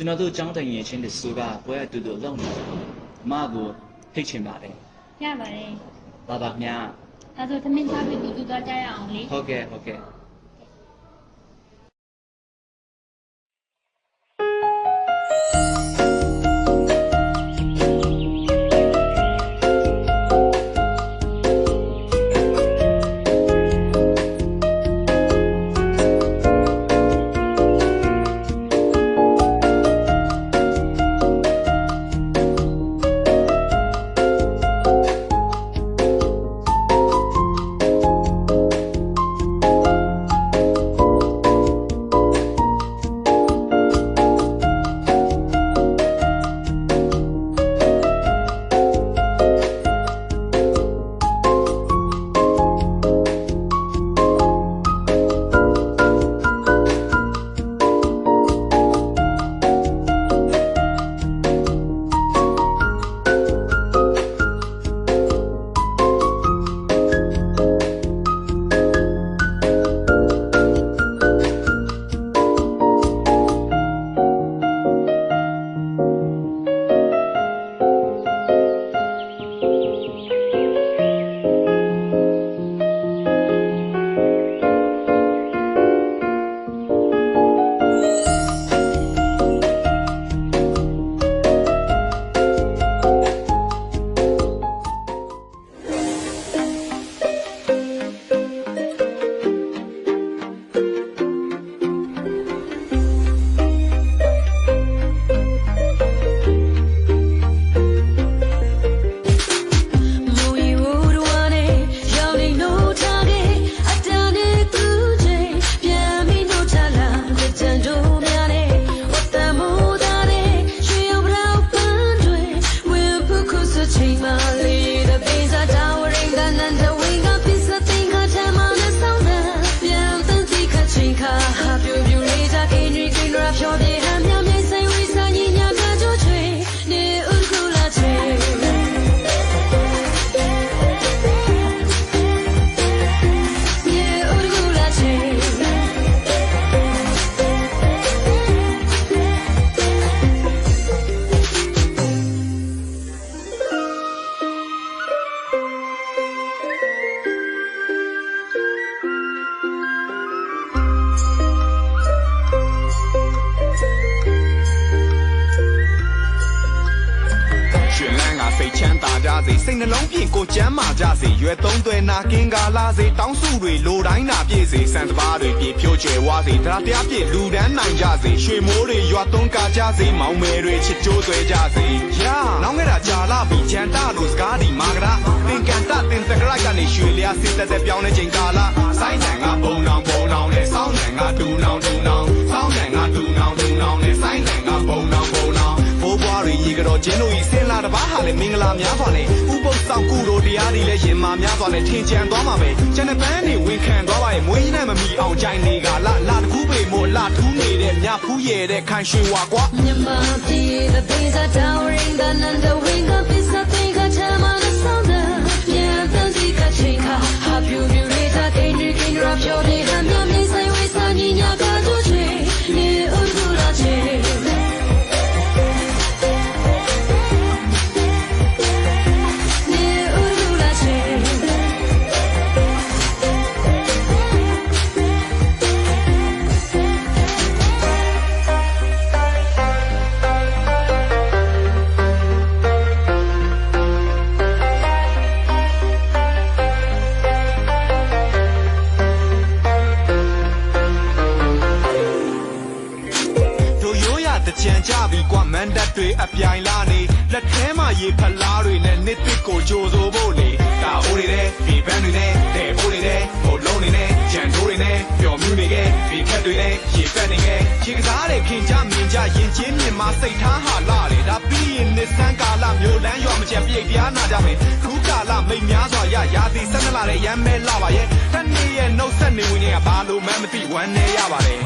ကျွန်တော်တို့ចောင်းတိုင်ရင်ချင်းတစုကပွဲအတူတူလုပ်နေတယ်အမကိုဖိတ်ချင်ပါတယ်ရပါတယ်ဘာပါမြာဒါဆိုသမင်းစားပြီးတူတူသွားကြရအောင်လေဟုတ်ကဲ့ဟုတ်ကဲ့ စိတ်ချမ်းသာကြစေစိတ်နှလုံးပြင်ကိုကျမ်းမာကြစေရွယ်သုံးသွဲနာကင်းကားလာစေတောင်းစုတွေလိုတိုင်းနာပြည့်စေစံတဘာတွေပြေဖြိုးကျွယ်ဝစေတရားတရားပြည့်လူဒန်းနိုင်ကြစေရွှေမိုးတွေရွာသွန်းကားကြစေမောင်မယ်တွေချစ်ကြိုးသွဲကြစေရာနောင်ခဲ့တာကြာလာပြီချမ်းတာလို့စကားဒီမာကရာသင်ကန်တာတင်တကရိုက်ကနေရွှေလျာစစ်သက်သက်ပြောင်းနေချိန်ကာလစိုင်းတန်ကဘုံနောင်ဘုံနောင်နဲ့စောင်းတ လာတပားဟာလည်းမင်္ဂလာများစွာနဲ့ဥပုပ်ဆောင်ကုတို့တရားတွေလည်းရင်မာများစွာနဲ့ထင်ကြံသွားမှာပဲကျန်တဲ့ပန်းတွေဝင်ခံသွားပါရဲ့မွေးကြီးနဲ့မမီအောင်ကြိုင်နေကလာလာတကူပေမို့လာထူးနေတဲ့မြဖူးရဲ့တဲ့ခိုင်ရွှေဝါကွာမြန်မာပြည် the pizza towering the nanda wing of pizza thing ကြံကြပြီကွာမန်တပ်တွေအပြိုင်လာနေလက်ထဲမှာရေဖလားတွေနဲ့နှစ်တစ်ကိုကြိုဆိုဖို့လေဒါအိုးတွေနဲ့ဒီပန်းတွေနဲ့တဲ့အိုးတွေနဲ့ဟိုလုံးတွေနဲ့ကြံတိုးတွေနဲ့ပျော်မြူးနေခဲ့ဒီခက်တွေနဲ့ရေပက်နေခဲ့ခြေကစားတဲ့ခင်ကြမြင်ကြရင်ချင်းမြင်မစိတ်ထားဟာလာလေဒါပြီးရင်နှစ်ဆန်းကာလမျိုးလန်းရွာမချက်ပြိတ်ပြားနာကြမယ်ခုကာလမိတ်များစွာရရာသီဆက်နလာတဲ့ရမ်းမဲလာပါရဲ့တနေ့ရဲ့နှုတ်ဆက်နေဝင်ကဘာလို့မှမသိဝမ်းနေရပါတယ်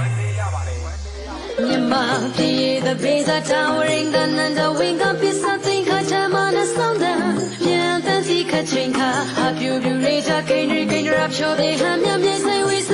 မြန်မာပြည် the pizza towering the nanda wing of pizza thing ka chama na sound ပြန်သစီခချင်းခါအပြူပြူလေးချကိန်းရီကိန်းရပ်ချောတဲ့ဟမ်းမြမြဆိုင်ဝေးစ